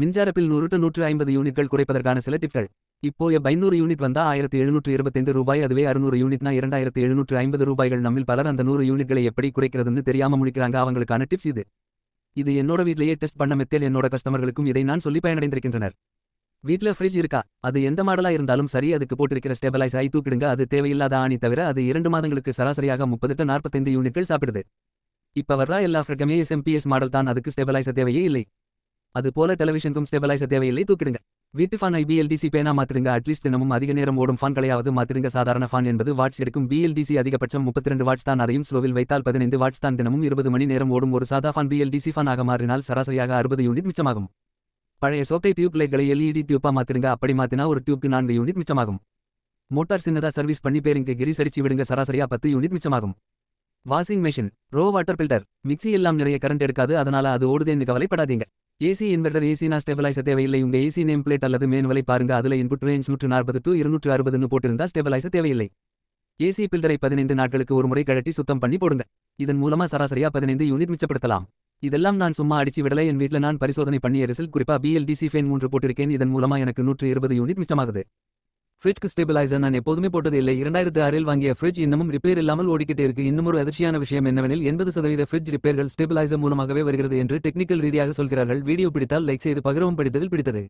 மின்சாரப்பில் நூறுட்டு நூறு டு நூற்று ஐம்பது யூனிட்கள் குறைப்பதற்கான சில டிப்கள் இப்போ ஐநூறு யூனிட் வந்தா ஆயிரத்தி எழுநூற்று இருபத்தைந்து ரூபாய் அதுவே அறுநூறு யூனிட்னா இரண்டாயிரத்து எழுநூற்று ஐம்பது ரூபாய்கள். நம்மில் பலர் அந்த நூறு யூனிட்களை எப்படி குறைக்கிறதுன்னு தெரியாம முடிக்கிறாங்க. அவங்களுக்கான டிப்ஸ் இது. இது என்னோட வீட்லயே டெஸ்ட் பண்ண மெத்தேல் என்னோட கஸ்டமர்களுக்கும் இதை நான் சொல்லி பயனடைந்திருக்கின்றனர். வீட்ல ஃப்ரிட்ஜ் இருக்கா? அது எந்த மாடலா இருந்தாலும் சரி அதுக்கு போட்டிருக்கிற ஸ்டெபலைஸ் ஐ தூக்கிடுங்க. அது தேவையில்லாத ஆணி தவிர அது இரண்டு மாதங்களுக்கு சராசரியாக முப்பது டு நாற்பத்தைந்து யூனிட்கள் சாப்பிடுது. இப்ப வர்ற எல்லா ஃப்ரிகமே எஸ்எம்பிஎஸ் மாடல் தான். அதுக்கு ஸ்டெபலைச தேவையே இல்லை. அது போல டெலிவிஷனுக்கும் ஸ்டெபிலைசர் தேவையில்லை தூக்கிடுங்க. வீட்டு ஃபேன் பிஎல்டிசி பேனா மாத்திருங்க அட்லீஸ்ட் தினமும் அதிக நேரம் ஓடும் ஃபான்களையாவது மாத்திருங்க சாதாரண ஃபான் என்பது வாட்ஸ் எடுக்கும். பிஎல்டிசி அதிகபட்சம் 32 வாட்ஸ் தான் அதையும் ஸ்லோவில் வைத்தால் பதினைந்து வாட்ஸ் தான் தினமும் இருபது மணி நேரம் ஓடும். ஒரு சாதா ஃபான் பிஎல்டிசி ஃபான் ஆக மாறினால் சராசரியாக அறுபது யூனிட் மிச்சமாகும். பழைய சோக்கை டியூப் லைட்களை எல்இடி டியூப்பா மாத்திருங்க அப்படி மாத்தினா ஒரு டியூப்க்கு நான்கு யூனிட் மிச்சமாகும். மோட்டார் சின்னதா சர்வீஸ் பண்ணி பேரிங்க கிரிஸ் அடிச்சு விடுங்க. சராசரியா பத்து யூனிட் மிச்சமாகும். Washing machine RO water filter mixie எல்லாம் நிறைய கரண்ட் எடுக்காது. அதனால அது ஓடுதேன்னு கவலைப்படாதீங்க. ஏசி இன்வெர்டர் ஏசினா ஸ்டெபிலைசர் தேவையில்லை. உங்க ஏசி நேம் பிளேட் அல்லது மேனுவலை பாருங்க. அதுல இன்புட் ரேஞ்ச் நூற்று நாற்பது டு இருநூற்று அறுபதுன்னு போட்டிருந்தா ஸ்டெபிலைசர் தேவையில்லை. ஏசி பில்டரை பதினைந்து நாட்களுக்கு ஒரு முறை கழட்டி சுத்தம் பண்ணி போடுங்க. இதன் மூலமா சராசரியா பதினைந்து யூனிட் மிச்சப்படுத்தலாம். இதெல்லாம் நான் சும்மா அடிச்சு விடல. என் வீட்ல நான் பரிசோதனை பண்ணிய ரிசல்ட் குறிப்பா பிஎல்டிசி ஃபேன் மூன்று போட்டிருக்கேன். இதன் மூலமா எனக்கு நூற்று இருபது யூனிட் மிச்சமாகுது. ஃப்ரிட்ஜ்க்கு ஸ்டெபிலைசர் நான் எப்போதுமே போட்டது இல்லை. இரண்டாயிரத்து ஆறில் வாங்கிய ஃப்ரிட்ஜ் இன்னமும் ரிப்பேர் இல்லாமல் ஓடிக்கிட்டே இருக்கு. இன்னும் ஒரு அதிர்ச்சியான விஷயம் என்னவெனில் எண்பது சதவீத ஃப்ரிட்ஜ் ரிப்பேர்கள் ஸ்டெபிலைசர் மூலமாகவே வருகிறது என்று டெக்னிக்கல் ரீதியாக சொல்கிறார்கள். வீடியோ பிடித்தால் லைக் செய்து பகிரவும் படித்ததில் பிடித்தது.